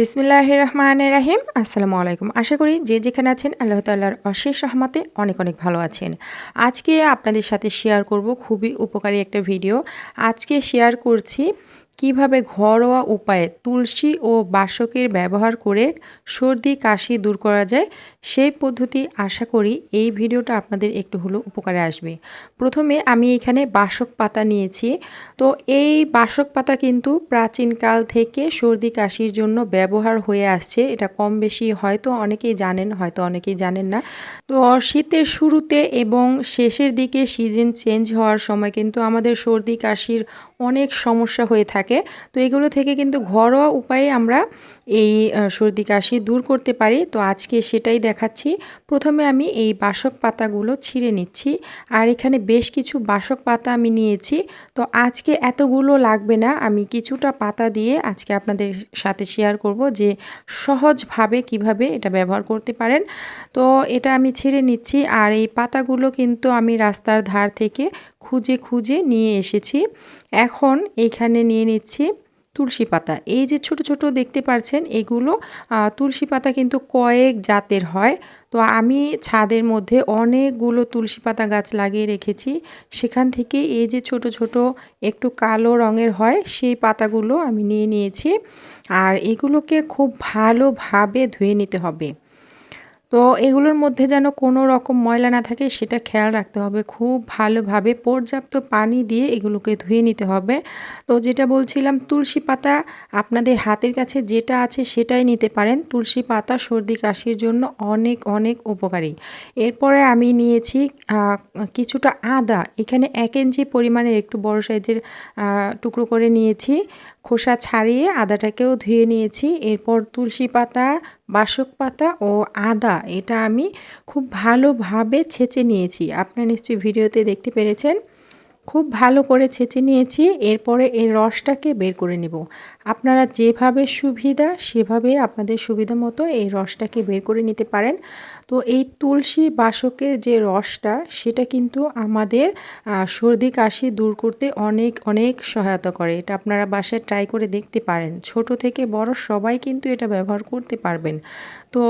বিসমিল্লাহ রহমান রাহিম আসসালামু আলাইকুম আশা করি যে যেখানে আছেন আল্লাহ তাল্লাহর অশেষ রহমাতে অনেক অনেক ভালো আছেন। আজকে আপনাদের সাথে শেয়ার করব খুবই উপকারী একটা ভিডিও আজকে শেয়ার করছি কীভাবে ঘরোয়া উপায়ে তুলসী ও বাসকের ব্যবহার করে সর্দি, কাশি দূর করা যায়, সেই পদ্ধতি আশা করি এই ভিডিওটা আপনাদের একটু হলেও উপকারে আসবে। প্রথমে আমি এখানে বাসক পাতা নিয়েছি। তো এই বাসক পাতা কিন্তু প্রাচীনকাল থেকে সর্দি, কাশির জন্য ব্যবহার হয়ে আসছে। এটা কম বেশি হয়তো অনেকেই জানেন, হয়তো অনেকেই জানেন না। তো শীতের শুরুতে এবং শেষের দিকে সিজন চেঞ্জ হওয়ার সময় কিন্তু আমাদের সর্দি, কাশির অনেক সমস্যা হয়ে থাকে। তো এগুলো থেকে কিন্তু ঘরোয়া উপায়ে আমরা এই সর্দি কাশি দূর করতে পারি। তো আজকে সেটাই দেখাচ্ছি। প্রথমে আমি এই বাসক পাতাগুলো ছিঁড়ে নিচ্ছি। আর এখানে বেশ কিছু বাসক পাতা আমি নিয়েছি। তো আজকে এতগুলো লাগবে না। আমি কিছুটা পাতা দিয়ে আজকে আপনাদের সাথে শেয়ার করব যে সহজভাবে কীভাবে এটা ব্যবহার করতে পারেন। তো এটা আমি ছিঁড়ে নিচ্ছি। আর এই পাতাগুলো কিন্তু আমি রাস্তার ধার থেকে খুঁজে খুঁজে নিয়ে এসেছি। এখন এইখানে নিয়ে নিচ্ছি তুলসী পাতা। এই যে ছোট ছোট দেখতে পাচ্ছেন এগুলো তুলসী পাতা কিন্তু কয়েক জাতের হয়। তো আমি ছাদের মধ্যে অনেকগুলো তুলসী পাতা গাছ লাগিয়ে রেখেছি। সেখান থেকে এই যে ছোট ছোট একটু কালো রঙের হয়, সেই পাতাগুলো আমি নিয়ে নিয়েছি। আর এগুলোকে খুব ভালোভাবে ধুয়ে নিতে হবে। তো এগুলোর মধ্যে যেন কোনো রকম ময়লা না থাকে, সেটা খেয়াল রাখতে হবে। খুব ভালোভাবে পর্যাপ্ত পানি দিয়ে এগুলোকে ধুয়ে নিতে হবে। তো যেটা বলছিলাম, তুলসী পাতা আপনাদের হাতের কাছে যেটা আছে সেটাই নিতে পারেন। তুলসী পাতা সর্দি কাশির জন্য অনেক অনেক উপকারী। এরপরে আমি নিয়েছি কিছুটা আদা। এখানে এক ইঞ্চি পরিমাণের একটু বড় সাইজের টুকরো করে নিয়েছি। খোসা ছাড়িয়ে আদাটাকেও ধুয়ে নিয়েছি। এরপর তুলসী পাতা বাসক পাতা ও আদা, এটা আমি খুব ভালোভাবে ছেঁচে নিয়েছি। আপনারা নিশ্চয়ই ভিডিওতে দেখতে পেরেছেন। খুব ভালো করে ছেঁচে নিয়েছি, এরপরে এই রসটাকে বের করে নেব। আপনারা যেভাবে সুবিধা সেভাবে আপনাদের সুবিধা মতো এই রসটাকে বের করে নিতে পারেন। তো এই তুলসী বাসকের যে রসটা, সেটা কিন্তু আমাদের সর্দি কাশি দূর করতে অনেক অনেক সহায়তা করে। এটা আপনারা বাসায় ট্রাই করে দেখতে পারেন। ছোট থেকে বড় সবাই কিন্তু এটা ব্যবহার করতে পারবেন। তো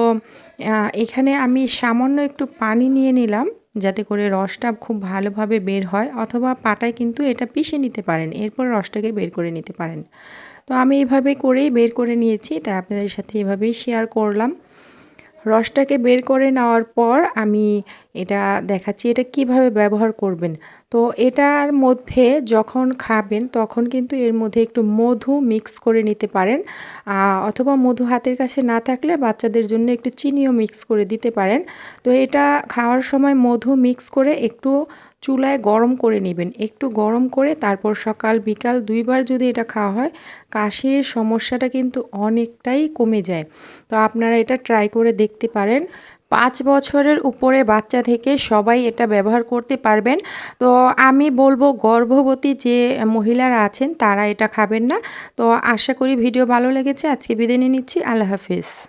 এখানে আমি সামান্য একটু পানি নিয়ে নিলাম। যাতে করে রসটা খুব ভালোভাবে বের হয় অথবা পাটায় কিন্তু এটা পিষে নিতে পারেন, এরপর রসটাকে বের করে নিতে পারেন। তো আমি এভাবে করেই বের করে নিয়েছি, তাই আপনাদের সাথে এভাবেই শেয়ার করলাম। রসটাকে বের করে নেওয়ার পর আমি এটা দেখাচ্ছি এটা কীভাবে ব্যবহার করবেন। তো এটার মধ্যে যখন খাবেন তখন কিন্তু এর মধ্যে একটু মধু মিক্স করে নিতে পারেন। অথবা মধু হাতের কাছে না থাকলে বাচ্চাদের জন্য একটু চিনিও মিক্স করে দিতে পারেন। তো এটা খাওয়ার সময় মধু মিক্স করে একটু চুলায় গরম করে নেবেন। একটু গরম করে তারপর সকাল, বিকাল দুইবার যদি এটা খাওয়া হয়, কাশির সমস্যাটা কিন্তু অনেকটাই কমে যায়। তো আপনারা এটা ট্রাই করে দেখতে পারেন। পাঁচ বছরের উপরে বাচ্চা থেকে সবাই এটা ব্যবহার করতে পারবেন। তো আমি বলব, গর্ভবতী যে মহিলারা আছেন, তারা এটা খাবেন না। তো আশা করি ভিডিও ভালো লেগেছে। আজকে বিদায় নিয়ে নিচ্ছি। আল্লাহ হাফিজ।